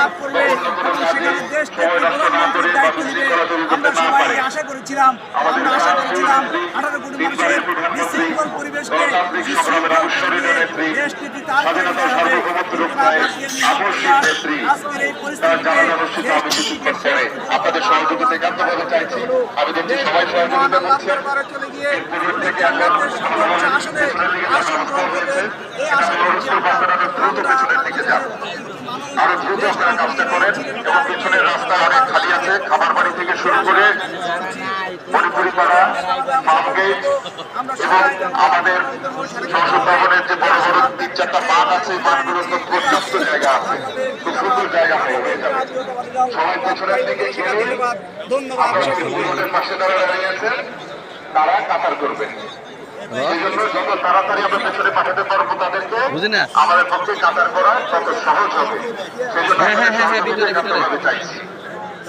লাভ করবে এবং সেখানে দেশ প্রধানমন্ত্রীর দায়িত্ব নিবে আমরা সবাই আশা করেছিলাম, আমরা আশা করেছিলাম আঠারো কোটি মানুষের বিশৃঙ্খল পরিবেশকে বিশৃঙ্খল নীতি তার আপনাদের সহযোগিতা একান্ত বলে চাইছি আবেদনটি সবাই সহযোগিতা করছে যান আরও দ্রুত আপনারা কাজটা করেন এবং পেছনের রাস্তা অনেক খালি আছে। খাবার বাড়ি থেকে শুরু করে এবং আমাদের সংসদ ভবনের যে বড় বড় তিন চারটা মাঠ আছে মাঠগুলোর তো পর্যাপ্ত জায়গা আছে। খুব সুন্দর জায়গা হয়ে যাবে। সবাই পেছনের দিকে যে বুলেটের পাশে যারা দাঁড়িয়ে আছেন? তারা কাতার করবেন তাড়াতাড়ি আমরা পেছনে পাঠাতে পারব তাদেরকে আমাদের পক্ষে কাতার করা তত সহজ হবে। সেই জন্য হ্যাঁ, হ্যাঁ, হ্যাঁ, আপনাদের চাইছি।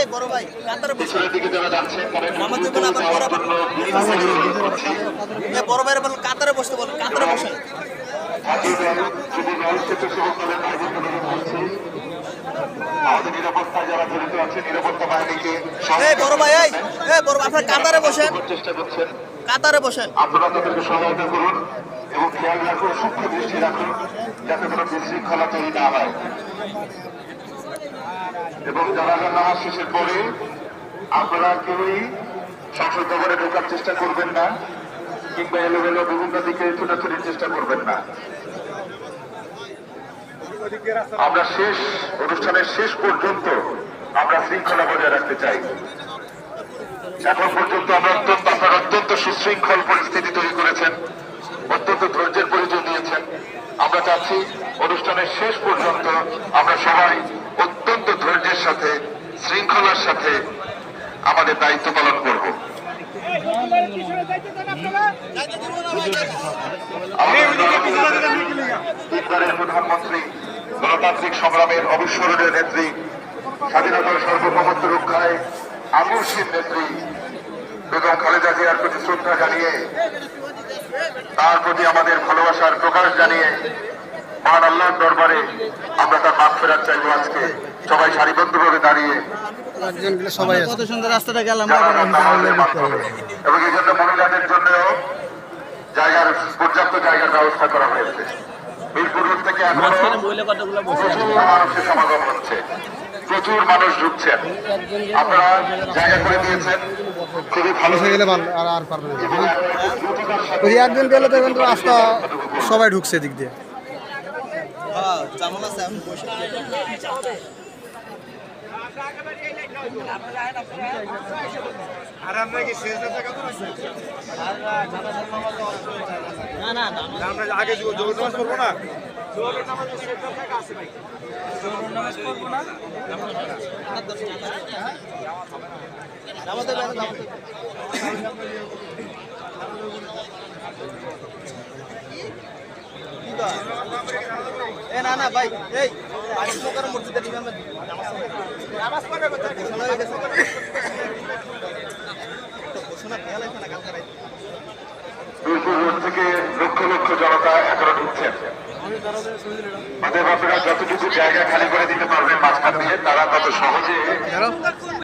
এই বড় ভাই কাতারে বসে। দেবেন আবার যাওয়ার জন্য অনুরোধ করছি। এ বড় কাতারে বসতে বলেন কাতারে বাহিনীকে এই বড় ভাই এই এই বড় ভাই, আপনার কাতারে বসেন। চেষ্টা করছেন কাতারে বসেন। আপনারা তাদেরকে সহায়তা করুন এবং খেয়াল রাখুন সূক্ষ্ম দৃষ্টি রাখুন যাতে কোনো বিশৃঙ্খলা তৈরি না হয়। এবং জানাজার নামাজ শেষের পরে আপনারা কেউই সংসদ ভবনে ঢোকার চেষ্টা করবেন না, কিংবা এলোমেলো বিভিন্ন দিকে ছোটাছুটির চেষ্টা করবেন না। আমরা শেষ, অনুষ্ঠানের শেষ পর্যন্ত আমরা শৃঙ্খলা বজায় রাখতে চাই। এখন পর্যন্ত আমরা অত্যন্ত, আপনারা অত্যন্ত সুশৃঙ্খল পরিস্থিতি তৈরি করেছেন, অত্যন্ত ধৈর্যের পরিচয় দিয়েছেন। আমরা চাচ্ছি অনুষ্ঠানের শেষ পর্যন্ত আমরা সবাই সাথে, শৃঙ্খলার সাথে আমাদের দায়িত্ব পালন করব। প্রধানমন্ত্রী, গণতান্ত্রিক সংগ্রামের অবিস্মরণীয় নেত্রী, স্বাধীনতার সার্বভৌমত্ব রক্ষায় আমরশীল নেত্রী, বেগম খালেদা জিয়ার প্রতি শ্রদ্ধা জানিয়ে, তার প্রতি আমাদের ভালোবাসার প্রকাশ জানিয়ে মহান আল্লাহর দরবারে আমরা তার মাঠ ফেরার চাইব আজকে। সবাই সারিবদ্ধ সারিবদ্ধভাবে দাঁড়িয়ে কত সুন্দর রাস্তাটা গেলাম জানাজার নামাজের মাধ্যমে এবং এই জন্য মহিলাদের জন্যও জায়গার পর্যাপ্ত জায়গার ব্যবস্থা করা হয়েছে। মিরপুর রোড থেকে প্রচুর মানুষের সমাগম হচ্ছে। প্রচুর মানুষ ঢুকছেন। আপনারা জায়গা করে দিয়েছেন। খুবই ভালো। বসে গেলে আর আর পারবে না। এবং দ্রুততার সাথে ওই একদিন গেলে তো এখন তো রাস্তা সবাই ঢুকছে দিক দিয়ে। যেমন আছে এখন বসে না না না নামাতে পারেন নামাতে এ না না ভাই এই পাঁচ প্রকার মসজিদে নামাজ পড়বে গোসল হয়ে গেছে শোনা খেয়াল আছে না কালকে রাইতে থেকে লক্ষ লক্ষ জনতা এখনও ঢুকছেন আমাদের আপনারা যতটুকু জায়গা খালি করে দিতে পারবেন মাঝখান দিয়ে তারা তত সহজে